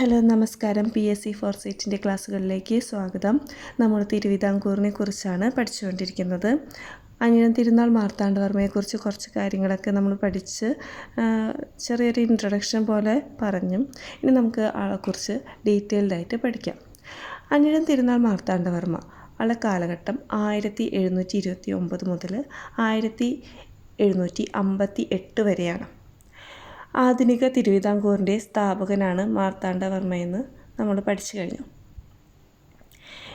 Hello നമസ്കാരം. P S C four സീറ്റിന്റെ ക്ലാസ്സുകളിലേക്ക് സ്വാഗതം. നമ്മൾ തിരുവിതാംകൂറിനെ കുറിച്ചാണ് പഠിച്ചുകൊണ്ടിരിക്കുന്നത്. അങ്ങനെ തിരുനാൾ മാർത്താണ്ഡവർമ്മയെക്കുറിച്ച് കുറച്ച് കാര്യങ്ങളൊക്കെ നമ്മൾ പഠിച്ച് ചെറിയൊരു ഇൻട്രൊഡക്ഷൻ പോലെ പറഞ്ഞു. ഇനി നമുക്ക് ആളെക്കുറിച്ച് ഡീറ്റെയിൽഡായിട്ട് പഠിക്കാം. അനിഴം തിരുനാൾ മാർത്താണ്ഡവർമ്മ ആളുടെ കാലഘട്ടം ആയിരത്തി എഴുന്നൂറ്റി ഇരുപത്തി ഒമ്പത് മുതൽ ആയിരത്തി എഴുന്നൂറ്റി അമ്പത്തി എട്ട് വരെയാണ്. ആധുനിക തിരുവിതാംകൂറിന്റെ സ്ഥാപകനാണ് മാർത്താണ്ഡവർമ്മയെന്ന് നമ്മൾ പഠിച്ചു കഴിഞ്ഞു.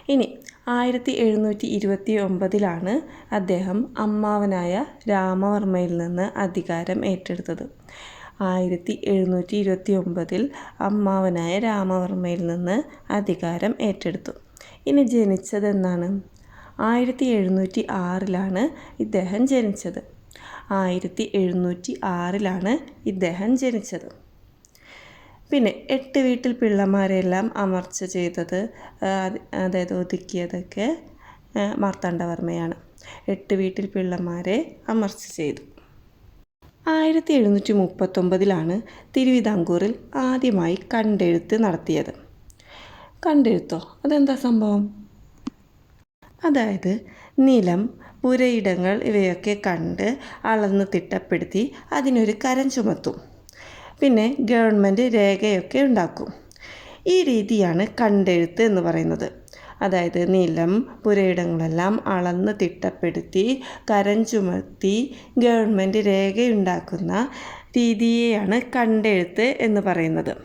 ഇനി ആയിരത്തി എഴുന്നൂറ്റി ഇരുപത്തി ഒമ്പതിലാണ് അദ്ദേഹം അമ്മാവനായ രാമവർമ്മയിൽ നിന്ന് അധികാരം ഏറ്റെടുത്തത്. ആയിരത്തി എഴുന്നൂറ്റി ഇരുപത്തി ഒമ്പതിൽ അമ്മാവനായ രാമവർമ്മയിൽ നിന്ന് അധികാരം ഏറ്റെടുത്തു. ഇനി ജനിച്ചതെന്നാണ്? ആയിരത്തി എഴുന്നൂറ്റി ആറിലാണ് ഇദ്ദേഹം ജനിച്ചത്. ആയിരത്തി എഴുന്നൂറ്റി ആറിലാണ് ഇദ്ദേഹം ജനിച്ചത്. പിന്നെ എട്ട് വീട്ടിൽ പിള്ളമാരെല്ലാം അമർച്ച ചെയ്തത് അതായത് ഒതുക്കിയതൊക്കെ മാർത്താണ്ഡവർമ്മയാണ്. എട്ട് വീട്ടിൽ പിള്ളമാരെ അമർച്ച ചെയ്തു. ആയിരത്തി എഴുന്നൂറ്റി മുപ്പത്തൊമ്പതിലാണ് തിരുവിതാംകൂറിൽ ആദ്യമായി കണ്ടെഴുത്ത് നടത്തിയത്. കണ്ടെഴുത്തോ? അതെന്താ സംഭവം? അതായത് നിലം പുരയിടങ്ങൾ ഇവയൊക്കെ കണ്ട് അളന്ന് തിട്ടപ്പെടുത്തി അതിനൊരു കരം ചുമത്തും. പിന്നെ ഗവൺമെന്റ് രേഖയൊക്കെ ഉണ്ടാക്കും. ഈ രീതിയാണ് കണ്ടെഴുത്ത് എന്ന് പറയുന്നത്. അതായത് നിലം പുരയിടങ്ങളെല്ലാം അളന്ന് തിട്ടപ്പെടുത്തി കരം ചുമത്തി ഗവൺമെന്റ് രേഖയുണ്ടാക്കുന്ന രീതിയെയാണ് കണ്ടെഴുത്ത് എന്ന് പറയുന്നത്.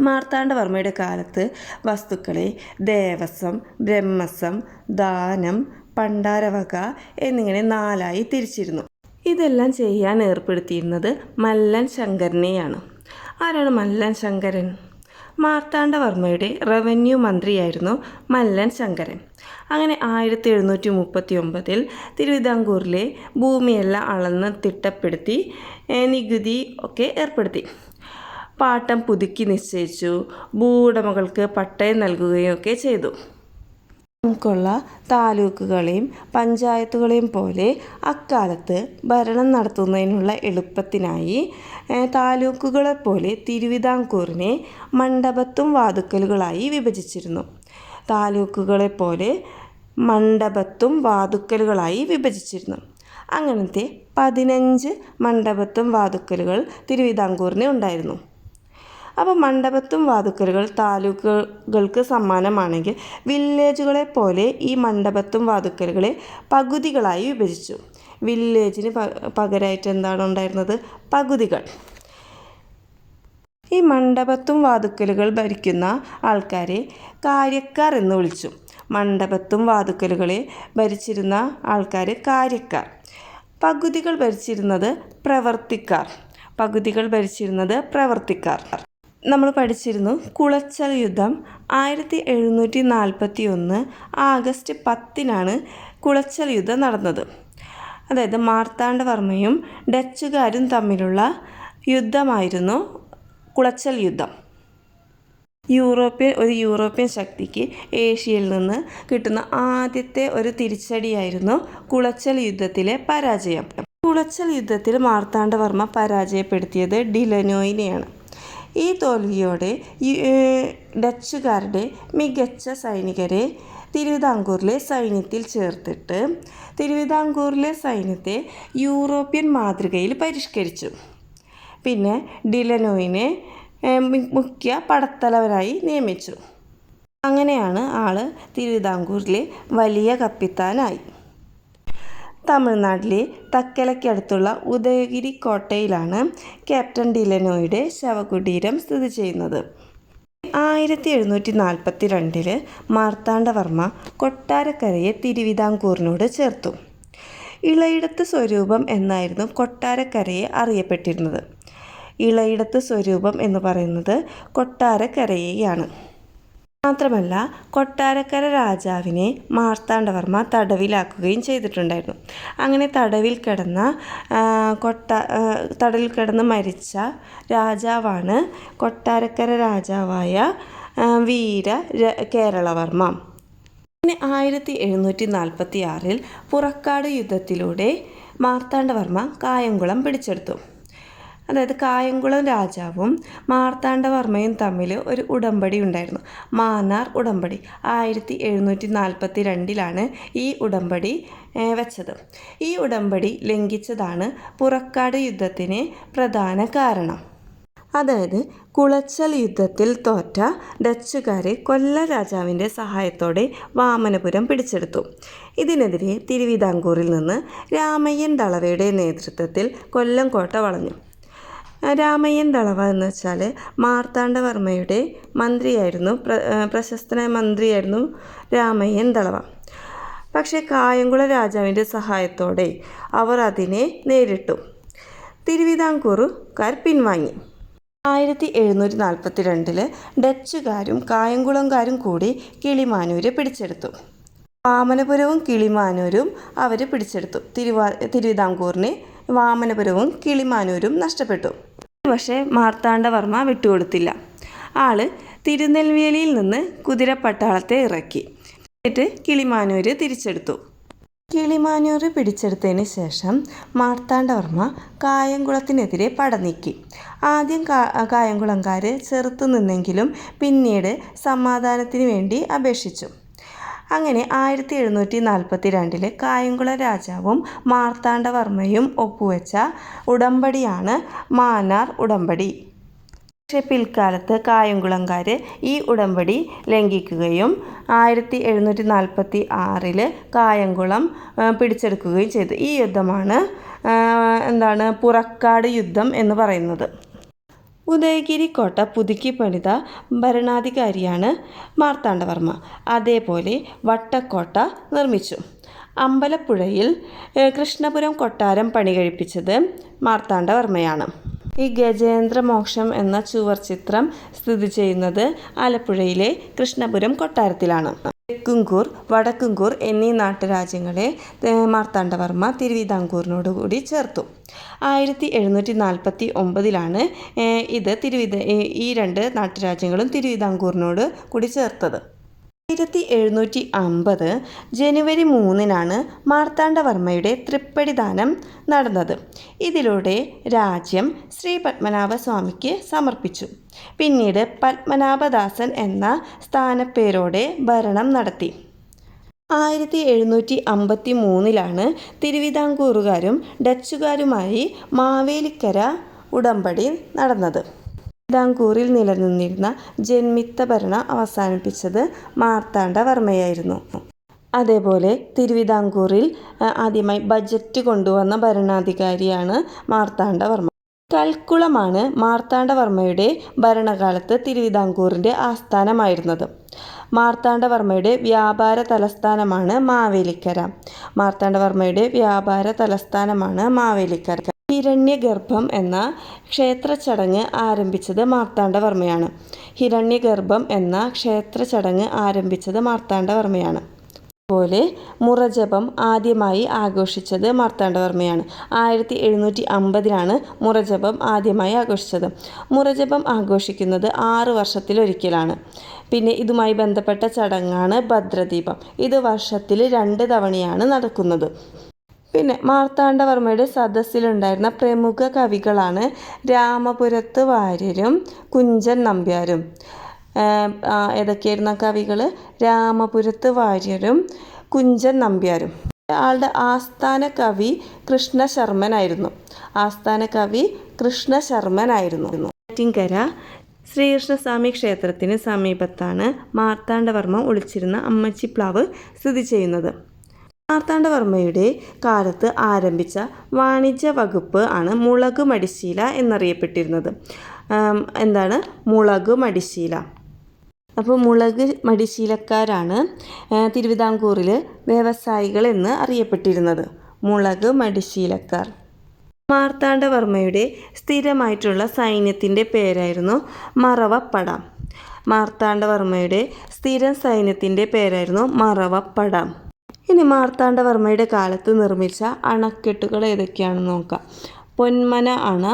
മാർത്താണ്ഡവർമ്മയുടെ കാലത്ത് വസ്തുക്കളെ ദേവസ്വം ബ്രഹ്മസ്വം ദാനം പണ്ടാരവക എന്നിങ്ങനെ നാലായി തിരിച്ചിരുന്നു. ഇതെല്ലാം ചെയ്യാൻ ഏർപ്പെടുത്തിയിരുന്നത് മല്ലൻ ശങ്കരനെയാണ്. ആരാണ് മല്ലൻ ശങ്കരൻ? മാർത്താണ്ഡവർമ്മയുടെ റവന്യൂ മന്ത്രിയായിരുന്നു മല്ലൻ ശങ്കരൻ. അങ്ങനെ ആയിരത്തി എഴുന്നൂറ്റി മുപ്പത്തി ഒമ്പതിൽ തിരുവിതാംകൂറിലെ ഭൂമിയെല്ലാം അളന്ന് തിട്ടപ്പെടുത്തി നികുതി ഒക്കെ ഏർപ്പെടുത്തി. പാട്ടം പുതുക്കി നിശ്ചയിച്ചു ഭൂവുടമകൾക്ക് പട്ടയം നൽകുകയും ഒക്കെ ചെയ്തു. നമുക്കുള്ള താലൂക്കുകളെയും പഞ്ചായത്തുകളെയും പോലെ അക്കാലത്ത് ഭരണം നടത്തുന്നതിനുള്ള എളുപ്പത്തിനായി താലൂക്കുകളെപ്പോലെ താലൂക്കുകളെ പോലെ തിരുവിതാംകൂറിനെ മണ്ഡപത്തും വാതുക്കലുകളായി വിഭജിച്ചിരുന്നു. താലൂക്കുകളെ പോലെ മണ്ഡപത്തും വാതുക്കലുകളായി വിഭജിച്ചിരുന്നു. അങ്ങനത്തെ പതിനഞ്ച് മണ്ഡപത്തും വാതുക്കലുകൾ തിരുവിതാംകൂറിന് ഉണ്ടായിരുന്നു. അപ്പോൾ മണ്ഡപത്തും വാതുക്കലുകൾ താലൂക്കുകൾക്ക് സമ്മാനമാണെങ്കിൽ വില്ലേജുകളെ പോലെ ഈ മണ്ഡപത്തും വാതുക്കലുകളെ പകുതികളായി വിഭജിച്ചു. വില്ലേജിന് പകരമായിട്ട് എന്താണ് ഉണ്ടായിരുന്നത്? പകുതികൾ. ഈ മണ്ഡപത്തും വാതുക്കലുകൾ ഭരിക്കുന്ന ആൾക്കാരെ കാര്യക്കാർ എന്ന് വിളിച്ചു. മണ്ഡപത്തും വാതുക്കലുകളെ ഭരിച്ചിരുന്ന ആൾക്കാർ കാര്യക്കാർ. പകുതികൾ ഭരിച്ചിരുന്നത് പ്രവർത്തിക്കാർ. പകുതികൾ ഭരിച്ചിരുന്നത് പ്രവർത്തിക്കാർ. നമ്മൾ പഠിച്ചിരുന്നു കുളച്ചൽ യുദ്ധം ആയിരത്തി എഴുന്നൂറ്റി നാൽപ്പത്തി ഒന്ന് ആഗസ്റ്റ് പത്തിനാണ് കുളച്ചൽ യുദ്ധം നടന്നത്. അതായത് മാർത്താണ്ഡവർമ്മയും ഡച്ചുകാരും തമ്മിലുള്ള യുദ്ധമായിരുന്നു കുളച്ചൽ യുദ്ധം. യൂറോപ്യൻ ഒരു യൂറോപ്യൻ ശക്തിക്ക് ഏഷ്യയിൽ നിന്ന് കിട്ടുന്ന ആദ്യത്തെ ഒരു തിരിച്ചടിയായിരുന്നു കുളച്ചൽ യുദ്ധത്തിലെ പരാജയം. കുളച്ചൽ യുദ്ധത്തിൽ മാർത്താണ്ഡവർമ്മ പരാജയപ്പെടുത്തിയത് ഡിലനോയിനെയാണ്. ഈ തോൽവിയോടെ ഡച്ചുകാരുടെ മികച്ച സൈനികരെ തിരുവിതാംകൂറിലെ സൈന്യത്തിൽ ചേർത്തിട്ട് തിരുവിതാംകൂറിലെ സൈന്യത്തെ യൂറോപ്യൻ മാതൃകയിൽ പരിഷ്കരിച്ചു. പിന്നെ ഡിലനോയിനെ മുഖ്യ പടത്തലവനായി നിയമിച്ചു. അങ്ങനെയാണ് ആൾ തിരുവിതാംകൂറിലെ വലിയ കപ്പിത്താനായി. തമിഴ്നാട്ടിലെ തക്കലയ്ക്കടുത്തുള്ള ഉദയഗിരി കോട്ടയിലാണ് ക്യാപ്റ്റൻ ഡിലനോയുടെ ശവകുടീരം സ്ഥിതി ചെയ്യുന്നത്. ആയിരത്തി എഴുന്നൂറ്റി നാൽപ്പത്തി രണ്ടിൽ മാർത്താണ്ഡവർമ്മ കൊട്ടാരക്കരയെ തിരുവിതാംകൂറിനോട് ചേർത്തു. ഇളയിടത്ത് സ്വരൂപം എന്നായിരുന്നു കൊട്ടാരക്കരയെ അറിയപ്പെട്ടിരുന്നത്. ഇളയിടത്ത് സ്വരൂപം എന്ന് പറയുന്നത് കൊട്ടാരക്കരയെയാണ്. മാത്രമല്ല കൊട്ടാരക്കര രാജാവിനെ മാർത്താണ്ഡവർമ്മ തടവിലാക്കുകയും ചെയ്തിട്ടുണ്ടായിരുന്നു. അങ്ങനെ തടവിൽ കിടന്ന കൊട്ട തടവിൽ കിടന്ന് മരിച്ച രാജാവാണ് കൊട്ടാരക്കര രാജാവായ വീര കേരളവർമ്മ. പിന്നെ ആയിരത്തി എഴുന്നൂറ്റി നാൽപ്പത്തി ആറിൽ പുറക്കാട് യുദ്ധത്തിലൂടെ മാർത്താണ്ഡവർമ്മ കായംകുളം പിടിച്ചെടുത്തു. അതായത് കായംകുളം രാജാവും മാർത്താണ്ഡവർമ്മയും തമ്മിൽ ഒരു ഉടമ്പടി ഉണ്ടായിരുന്നു. മാന്നാർ ഉടമ്പടി. ആയിരത്തി എഴുന്നൂറ്റി നാൽപ്പത്തി രണ്ടിലാണ് ഈ ഉടമ്പടി വെച്ചത്. ഈ ഉടമ്പടി ലംഘിച്ചതാണ് പുറക്കാട് യുദ്ധത്തിന് പ്രധാന കാരണം. അതായത് കുളച്ചൽ യുദ്ധത്തിൽ തോറ്റ ഡച്ചുകാരെ കൊല്ല രാജാവിന്റെ സഹായത്തോടെ വാമനപുരം പിടിച്ചെടുത്തു. ഇതിനെതിരെ തിരുവിതാംകൂറിൽ നിന്ന് രാമയ്യൻ ദളവയുടെ നേതൃത്വത്തിൽ കൊല്ലം കോട്ട വളഞ്ഞു. രാമയ്യൻ ദളവ എന്ന് വെച്ചാൽ മാർത്താണ്ഡവർമ്മയുടെ മന്ത്രിയായിരുന്നു പ്ര പ്രശസ്തനായ മന്ത്രിയായിരുന്നു രാമയ്യൻ ദളവ. പക്ഷേ കായംകുള രാജാവിന്റെ സഹായത്തോടെ അവർ അതിനെ നേരിട്ടു. തിരുവിതാംകൂറുകാർ പിൻവാങ്ങി. ആയിരത്തി എഴുന്നൂറ്റി നാൽപ്പത്തി രണ്ടിൽ ഡച്ചുകാരും കായംകുളംകാരും കൂടി കിളിമാനൂര് പിടിച്ചെടുത്തു. വാമനപുരവും കിളിമാനൂരും അവർ പിടിച്ചെടുത്തു. തിരുവാ തിരുവിതാംകൂറിനെ വാമനപുരവും കിളിമാനൂരും നഷ്ടപ്പെട്ടു. പക്ഷേ മാർത്താണ്ഡവർമ്മ വിട്ടുകൊടുത്തില്ല. ആൾ തിരുനെൽവേലിയിൽ നിന്ന് കുതിരപ്പട്ടാളത്തെ ഇറക്കി. എന്നിട്ട് കിളിമാനൂര് തിരിച്ചെടുത്തു. കിളിമാനൂർ പിടിച്ചെടുത്തതിന് ശേഷം മാർത്താണ്ഡവർമ്മ കായംകുളത്തിനെതിരെ പടനീക്കി. ആദ്യം കാ കായംകുളംകാർ ചെറുത്തു നിന്നെങ്കിലും പിന്നീട് സമാധാനത്തിന് വേണ്ടി അപേക്ഷിച്ചു. അങ്ങനെ ആയിരത്തി എഴുന്നൂറ്റി നാൽപ്പത്തി രണ്ടിൽ കായംകുളം രാജാവും മാർത്താണ്ഡവർമ്മയും ഒപ്പുവെച്ച ഉടമ്പടിയാണ് മാനാർ ഉടമ്പടി. പക്ഷേ പിൽക്കാലത്ത് കായംകുളംകാർ ഈ ഉടമ്പടി ലംഘിക്കുകയും ആയിരത്തി എഴുന്നൂറ്റി നാൽപ്പത്തി ആറിൽ കായംകുളം പിടിച്ചെടുക്കുകയും ചെയ്തു. ഈ യുദ്ധമാണ് എന്താണ് പുറക്കാട് യുദ്ധം എന്ന് പറയുന്നത്. ഉദയഗിരി കോട്ട പുതുക്കി പണിത ഭരണാധികാരിയാണ് മാർത്താണ്ഡവർമ്മ. അതേപോലെ വട്ടക്കോട്ട നിർമ്മിച്ചു. അമ്പലപ്പുഴയിൽ കൃഷ്ണപുരം കൊട്ടാരം പണി കഴിപ്പിച്ചത് മാർത്താണ്ഡവർമ്മയാണ്. ഈ ഗജേന്ദ്രമോക്ഷം എന്ന ചുവർ ചിത്രം സ്ഥിതി ചെയ്യുന്നത് ആലപ്പുഴയിലെ കൃഷ്ണപുരം കൊട്ടാരത്തിലാണ്. തെക്കുംകൂർ വടക്കുംകൂർ എന്നീ നാട്ടുരാജ്യങ്ങളെ മാർത്താണ്ഡവർമ്മ തിരുവിതാംകൂറിനോടുകൂടി ചേർത്തു. ആയിരത്തി എഴുന്നൂറ്റി നാൽപ്പത്തി ഒമ്പതിലാണ് ഇത് തിരുവിത ഈ രണ്ട് നാട്ടുരാജ്യങ്ങളും തിരുവിതാംകൂറിനോട് കൂടി ചേർത്തത്. ആയിരത്തി എഴുന്നൂറ്റി അമ്പത് ജനുവരി മൂന്നിനാണ് മാർത്താണ്ഡവർമ്മയുടെ തൃപ്പടിദാനം നടന്നത്. ഇതിലൂടെ രാജ്യം ശ്രീ പത്മനാഭസ്വാമിക്ക് സമർപ്പിച്ചു. പിന്നീട് പത്മനാഭദാസൻ എന്ന സ്ഥാനപ്പേരോടെ ഭരണം നടത്തി. ആയിരത്തി എഴുന്നൂറ്റി അമ്പത്തി മൂന്നിലാണ് തിരുവിതാംകൂറുകാരും ഡച്ചുകാരുമായി മാവേലിക്കര ഉടമ്പടി നടന്നത്. തിരുവിതാംകൂറിൽ നിലനിന്നിരുന്ന ജന്മിത്ത ഭരണം അവസാനിപ്പിച്ചത് മാർത്താണ്ഡവർമ്മയായിരുന്നു അതേപോലെ തിരുവിതാംകൂറിൽ ആദ്യമായി ബജറ്റ് കൊണ്ടുവന്ന ഭരണാധികാരിയാണ് മാർത്താണ്ഡവർമ്മ കൽക്കുളമാണ് മാർത്താണ്ഡവർമ്മയുടെ ഭരണകാലത്ത് തിരുവിതാംകൂറിന്റെ ആസ്ഥാനമായിരുന്നത്. മാർത്താണ്ഡവർമ്മയുടെ വ്യാപാര തലസ്ഥാനമാണ് മാവേലിക്കര. മാർത്താണ്ഡവർമ്മയുടെ വ്യാപാര തലസ്ഥാനമാണ് മാവേലിക്കര. ഹിരണ്യഗർഭം എന്ന ക്ഷേത്ര ചടങ്ങ് ആരംഭിച്ചത് മാർത്താണ്ഡവർമ്മയാണ്. ഹിരണ്യഗർഭം എന്ന ക്ഷേത്ര ചടങ്ങ് ആരംഭിച്ചത് മാർത്താണ്ഡവർമ്മയാണ്. അതുപോലെ മുറജപം ആദ്യമായി ആഘോഷിച്ചത് മാർത്താണ്ഡവർമ്മയാണ്. ആയിരത്തി എഴുന്നൂറ്റി അമ്പതിലാണ് മുറജപം ആദ്യമായി ആഘോഷിച്ചത്. മുറജപം ആഘോഷിക്കുന്നത് ആറ് വർഷത്തിലൊരിക്കലാണ്. പിന്നെ ഇതുമായി ബന്ധപ്പെട്ട ചടങ്ങാണ് ഭദ്രദീപം. ഇത് വർഷത്തിൽ രണ്ട് തവണയാണ് നടക്കുന്നത്. പിന്നെ മാർത്താണ്ഡവർമ്മയുടെ സദസ്സിലുണ്ടായിരുന്ന പ്രമുഖ കവികളാണ് രാമപുരത്ത് വാര്യരും കുഞ്ചൻ നമ്പ്യാരും. ഏതൊക്കെയായിരുന്നു കവികൾ രാമപുരത്ത് വാര്യരും കുഞ്ചൻ നമ്പ്യാരും. ആളുടെ ആസ്ഥാന കവി കൃഷ്ണശർമ്മനായിരുന്നു ആസ്ഥാന കവി കൃഷ്ണശർമ്മനായിരുന്നു ആറ്റിങ്കര ശ്രീകൃഷ്ണസ്വാമി ക്ഷേത്രത്തിന് സമീപത്താണ് മാർത്താണ്ഡവർമ്മ ഒളിച്ചിരുന്ന അമ്മച്ചിപ്ലാവ് സ്ഥിതി ചെയ്യുന്നത്. മാർത്താണ്ഡവർമ്മയുടെ കാലത്ത് ആരംഭിച്ച വാണിജ്യ വകുപ്പ് ആണ് മുളക് മടിശീല എന്നറിയപ്പെട്ടിരുന്നത് എന്താണ്? മുളക് മടിശീല അപ്പോൾ മുളക് മടിശീലക്കാരാണ് തിരുവിതാംകൂറിൽ വ്യവസായികൾ എന്ന് അറിയപ്പെട്ടിരുന്നത്. മുളക് മടിശീലക്കാർ. മാർത്താണ്ഡവർമ്മയുടെ സ്ഥിരമായിട്ടുള്ള സൈന്യത്തിന്റെ പേരായിരുന്നു മറവപ്പട. മാർത്താണ്ഡവർമ്മയുടെ സ്ഥിരം സൈന്യത്തിന്റെ പേരായിരുന്നു മറവപ്പട. ഇനി മാർത്താണ്ഡവർമ്മയുടെ കാലത്ത് നിർമ്മിച്ച അണക്കെട്ടുകൾ ഏതൊക്കെയാണെന്ന് നോക്കാം. പൊന്മന അണ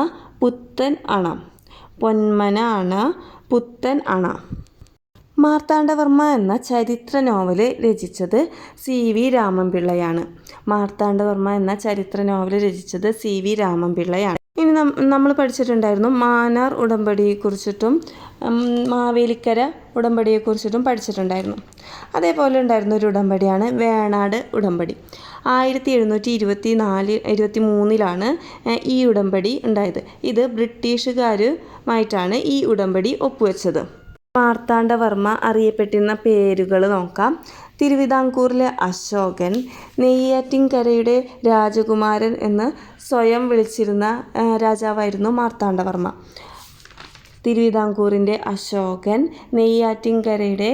പുത്തൻ അണ. പൊന്മന അണ പുത്തൻ അണ. മാർത്താണ്ഡവർമ്മ എന്ന ചരിത്ര നോവൽ രചിച്ചത് സി വി രാമൻപിള്ളയാണ്. മാർത്താണ്ഡവർമ്മ എന്ന ചരിത്ര നോവൽ രചിച്ചത് സി വി രാമൻപിള്ളയാണ്. ഇനി നമ്മൾ പഠിച്ചിട്ടുണ്ടായിരുന്നു മാനാർ ഉടമ്പടിയെക്കുറിച്ചിട്ടും മാവേലിക്കര ഉടമ്പടിയെക്കുറിച്ചിട്ടും പഠിച്ചിട്ടുണ്ടായിരുന്നു. അതേപോലെ ഉണ്ടായിരുന്ന ഒരു ഉടമ്പടിയാണ് വേണാട് ഉടമ്പടി. ആയിരത്തി എഴുന്നൂറ്റി ഇരുപത്തി നാല് ഇരുപത്തി മൂന്നിലാണ് ഈ ഉടമ്പടി ഉണ്ടായത്. ഇത് ബ്രിട്ടീഷുകാരുമായിട്ടാണ് ഈ ഉടമ്പടി ഒപ്പുവെച്ചത്. മാർത്താണ്ഡവർമ്മ അറിയപ്പെട്ടിരുന്ന പേരുകൾ നോക്കാം. തിരുവിതാംകൂറിലെ അശോകൻ നെയ്യാറ്റിൻകരയുടെ രാജകുമാരൻ എന്ന് സ്വയം വിളിച്ചിരുന്ന രാജാവായിരുന്നു മാർത്താണ്ഡവർമ്മ തിരുവിതാംകൂറിന്റെ അശോകൻ നെയ്യാറ്റിൻകരയുടെ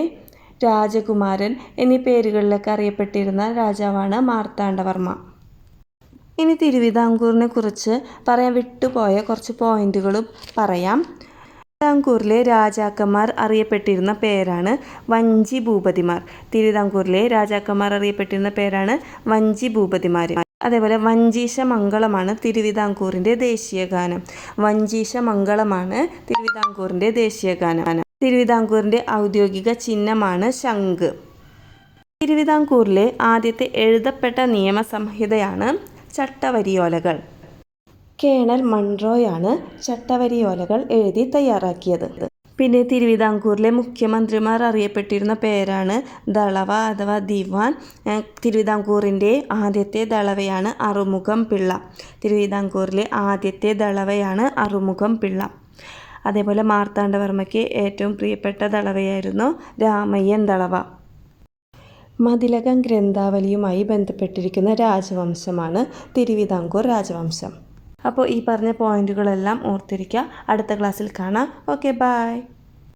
രാജകുമാരൻ എന്നീ പേരുകളിലൊക്കെ അറിയപ്പെട്ടിരുന്ന രാജാവാണ് മാർത്താണ്ഡവർമ്മ ഇനി തിരുവിതാംകൂറിനെ കുറിച്ച് പറയാൻ വിട്ടുപോയ കുറച്ച് പോയിന്റുകളും പറയാം. തിരുവിതാംകൂറിലെ രാജാക്കന്മാർ അറിയപ്പെട്ടിരുന്ന പേരാണ് വഞ്ചി ഭൂപതിമാർ. തിരുവിതാംകൂറിലെ രാജാക്കന്മാർ അറിയപ്പെട്ടിരുന്ന പേരാണ് വഞ്ചി ഭൂപതിമാർ. അതേപോലെ വഞ്ചീശ മംഗളമാണ് തിരുവിതാംകൂറിന്റെ ദേശീയഗാനം വഞ്ചീശ മംഗളമാണ് തിരുവിതാംകൂറിന്റെ ദേശീയഗാനം തിരുവിതാംകൂറിന്റെ ഔദ്യോഗിക ചിഹ്നമാണ് ശംഖ്. തിരുവിതാംകൂറിലെ ആദ്യത്തെ എഴുതപ്പെട്ട നിയമസംഹിതയാണ് ചട്ടവരിയോലകൾ. കേണൽ മൺറോയാണ് ചട്ടവരിയോലകൾ എഴുതി തയ്യാറാക്കിയത്. പിന്നെ തിരുവിതാംകൂറിലെ മുഖ്യമന്ത്രിമാർ അറിയപ്പെട്ടിരുന്ന പേരാണ് ദളവ അഥവാ ദിവാൻ. തിരുവിതാംകൂറിന്റെ ആദ്യത്തെ ദളവയാണ് അറുമുഖം പിള്ള. തിരുവിതാംകൂറിലെ ആദ്യത്തെ ദളവയാണ് അറുമുഖം പിള്ള. അതേപോലെ മാർത്താണ്ഡവർമ്മയ്ക്ക് ഏറ്റവും പ്രിയപ്പെട്ട ദളവയായിരുന്നു രാമയ്യൻ ദളവ. മതിലകം ഗ്രന്ഥാവലിയുമായി ബന്ധപ്പെട്ടിരിക്കുന്ന രാജവംശമാണ് തിരുവിതാംകൂർ രാജവംശം. അപ്പോൾ ഈ പറഞ്ഞ പോയിന്റുകളെല്ലാം ഓർത്തിരിക്കുക. അടുത്ത ക്ലാസ്സിൽ കാണാം. Okay bye